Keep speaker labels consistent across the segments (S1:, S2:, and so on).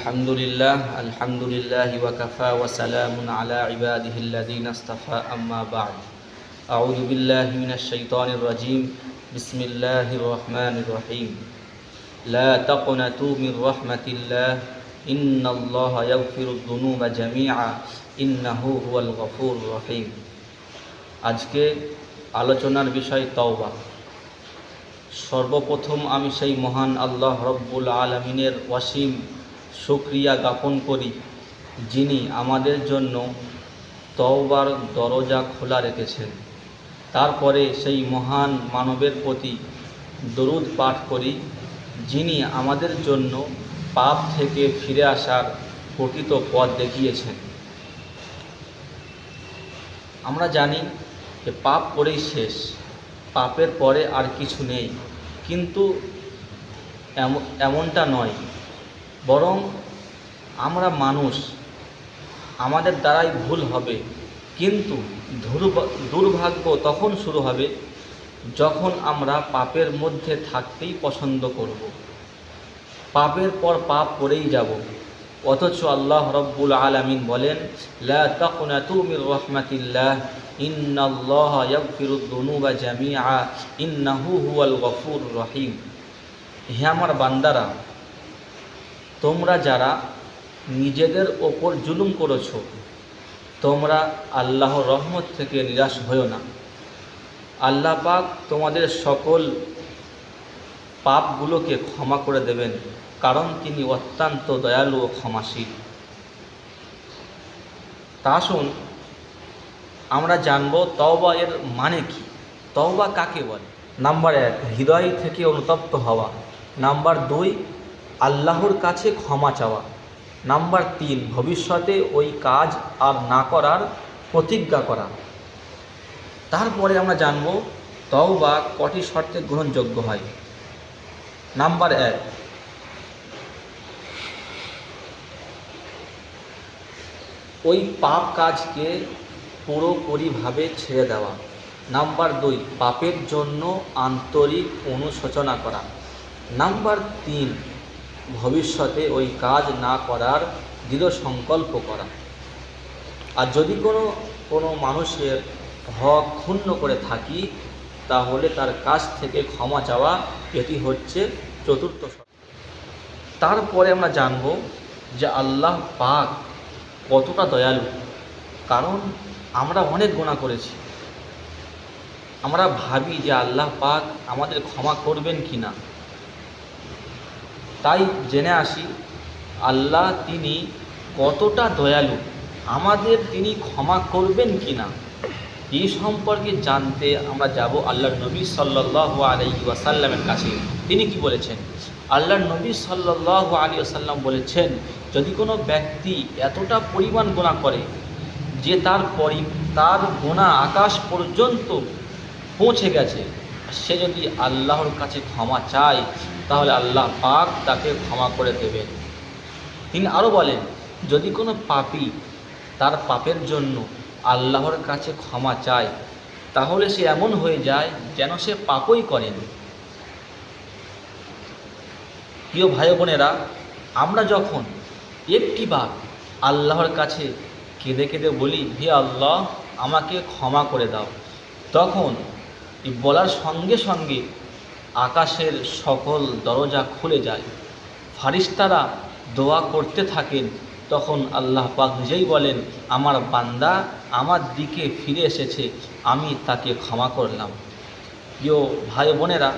S1: الحمد لله الحمد لله وكفى وسلام على عباده الذين اصطفى أما بعد أعوذ بالله من الشيطان الرجيم بسم الله الرحمن الرحيم لا تقنطوا من رحمة الله إن الله يغفر الذنوب جميعا إنه هو الغفور الرحيم আজকে আলোচনার বিষয় তওবা সর্বপ্রথম আমি সেই মহান আল্লাহ রব্বুল আলমিনের অসীম শুক্রিয়া জ্ঞাপন করি, যিনি আমাদের জন্য তওবার দরজা খোলা রেখেছেন। তারপরে সেই মহান মানবের প্রতি দরুদ পাঠ করি, যিনি আমাদের জন্য পাপ থেকে ফিরে আসার প্রকৃত পথ দেখিয়েছেন। আমরা জানি যে পাপ করেই শেষ, পাপের পরে আর কিছু নেই, কিন্তু এমনটা নয় বরং আমরা মানুষ, আমাদের দ্বারাই ভুল হবে। কিন্তু দুর্ভাগ্য তখন শুরু হবে যখন আমরা পাপের মধ্যে থাকতেই পছন্দ করব। পাপের পর পাপ করেই যাব। অথচ আল্লাহ রব্বুল আলামিন বলেন, লা রাহমাতিল্লাহ, ইন্নাল্লাহা ইন্নাহু হুয়াল গফুরুর রহিম। হে আমার বান্দারা তোমরা যারা নিজেদের ওপর জুলুম করেছ, তোমরা আল্লাহর রহমত থেকে নিরাশ হয়েও না। আল্লাহ পাক তোমাদের সকল পাপগুলোকে ক্ষমা করে দেবেন, কারণ তিনি অত্যন্ত দয়ালু ও ক্ষমাশীল। তা শুন আমরা জানব তওবা এর মানে কি? তওবা কাকে বলে? নাম্বার এক, হৃদয় থেকে অনুতপ্ত হওয়া। নাম্বার দুই আল্লাহর কাছে ক্ষমা চাওয়া। নাম্বার তিন, ভবিষ্যতে ওই কাজ আর না করার প্রতিজ্ঞা করা। তারপরে আমরা জানব তওবা কটি শর্তে গ্রহণযোগ্য হয়। নাম্বার এক, ওই পাপ কাজকে পুরোপুরিভাবে ছেড়ে দেওয়া। নাম্বার দুই, পাপের জন্য আন্তরিক অনুশোচনা করা। নাম্বার তিন ভবিষ্যতে ওই কাজ না করার দৃঢ় সংকল্প করা। আর যদি কোনো কোনো মানুষের হক ক্ষুণ্ণ করে থাকি, তাহলে তার কাছ থেকে ক্ষমা চাওয়া এটি হচ্ছে চতুর্থ। তারপরে আমরা জানব যে আল্লাহ পাক কতটা দয়ালু। কারণ আমরা অনেক গোনা করেছি। আমরা ভাবি যে আল্লাহ পাক আমাদের ক্ষমা করবেন কি না তাই জেনে আসি, আল্লাহ তিনি কতটা দয়ালু। আমাদের তিনি ক্ষমা করবেন কি না? এই সম্পর্কে জানতে আমরা যাব আল্লাহর নবী সাল্লাহ আলাইহি ওয়াসাল্লামের কাছে। তিনি কি বলেছেন? আল্লাহর নবী সাল্লাহ আলী আসাল্লাম বলেছেন, যদি কোনো ব্যক্তি এতটা পরিমাণ গোনা করে যে তার পরি, তার গোনা আকাশ পর্যন্ত পৌঁছে গেছে, সে যদি আল্লাহর কাছে ক্ষমা চায় তাহলে আল্লাহ পাক তাকে ক্ষমা করে দেবেন। তিনি আরও বলেন, যদি কোনো পাপী তার পাপের জন্য আল্লাহর কাছে ক্ষমা চায়, তাহলে সে এমন হয়ে যায় যেন সে পাপই করেনি। প্রিয় ভাই বোনেরা আমরা যখন একটিবার আল্লাহর কাছে কেঁদে কেঁদে বলি, হে আল্লাহ, আমাকে ক্ষমা করে দাও, তখন বলার সঙ্গে সঙ্গে আকাশের সকল দরজা খুলে যায়। ফারিস্তারা দোয়া করতে থাকেন, তখন আল্লাহ পাক নিজেই বলেন, আমার বান্দা আমার দিকে ফিরে এসেছে, আমি তাকে ক্ষমা করলাম। প্রিয় ভাই বোনেরা,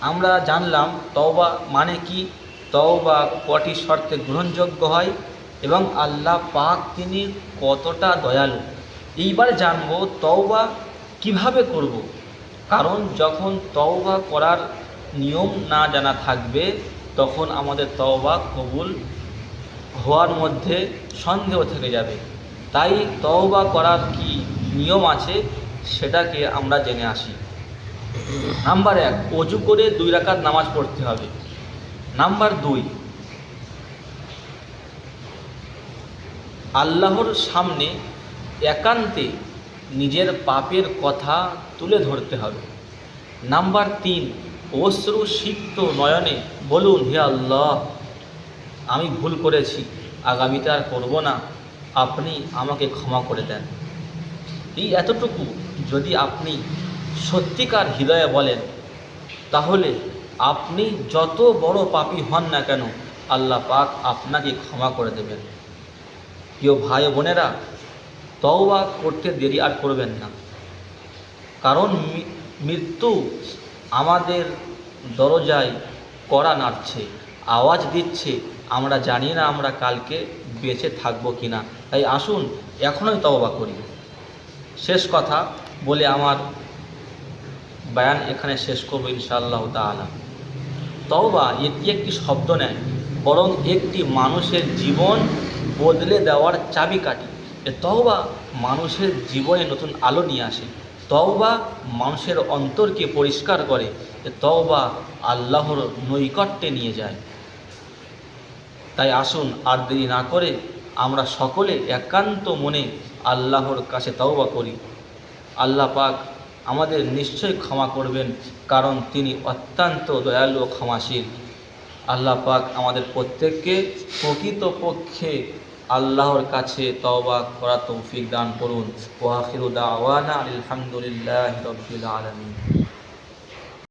S1: আমরা জানলাম তওবা মানে কি? তওবা কটি শর্তে গ্রহণযোগ্য হয় এবং আল্লাহ পাক তিনি কতটা দয়ালু। এইবার জানব তওবা কীভাবে করব। কারণ যখন তওবা করার নিয়ম না জানা থাকবে, তখন আমাদের তওবা কবুল হওয়ার মধ্যে সন্দেহ থেকে যাবে। তাই তওবা করার কি নিয়ম আছে, সেটাকে আমরা জেনে আসি। নাম্বার এক, অজু করে দুই রাকাত নামাজ পড়তে হবে। নাম্বার দুই, আল্লাহর সামনে একান্তে নিজের পাপের কথা তুলে ধরতে হবে। নাম্বার তিন, অশ্রু সিক্ত নয়নে বলুন, হে আল্লাহ, আমি ভুল করেছি, আগামীতে আর করব না। আপনি আমাকে ক্ষমা করে দেন। এই এতটুকু যদি আপনি সত্যিকার হৃদয়ে বলেন, তাহলে আপনি যত বড় পাপী হন না কেন, আল্লাহ পাক আপনাকে ক্ষমা করে দেবেন। প্রিয় ভাই বোনেরা তওবা করতে দেরি আর করবেন না। কারণ মৃত্যু আমাদের দরজায় কড়া নাড়ছে, আওয়াজ দিচ্ছে, আমরা জানি না আমরা কালকে বেঁচে থাকব কি না তাই আসুন, এখনই তওবা করি। শেষ কথা বলে আমার বয়ান এখানে শেষ করব ইনশাআল্লাহ তাআলা। তওবা এটি একটি শব্দ নেয়, বরং একটি মানুষের জীবন বদলে দেওয়ার চাবি চাবিকাঠি। এ তওবা মানুষের জীবনে নতুন আলো নিয়ে আসে। তওবা মানুষের অন্তরকে পরিষ্কার করে। এ তওবা আল্লাহর নৈকট্যে নিয়ে যায়। তাই আসুন আর দেরি না করে আমরা সকলে একান্ত মনে আল্লাহর কাছে তওবা করি। আল্লাহ পাক আমাদের নিশ্চয় ক্ষমা করবেন, কারণ তিনি অত্যন্ত দয়ালু ক্ষমাশীল। আল্লাহ পাক আমাদের প্রত্যেককে প্রকৃতপক্ষে আল্লাহর কাছে তওবা করা তৌফিক দান করুন। ওয়াখিরু দাওয়ানা আলহামদুলিল্লাহ রাব্বিল আলামিন।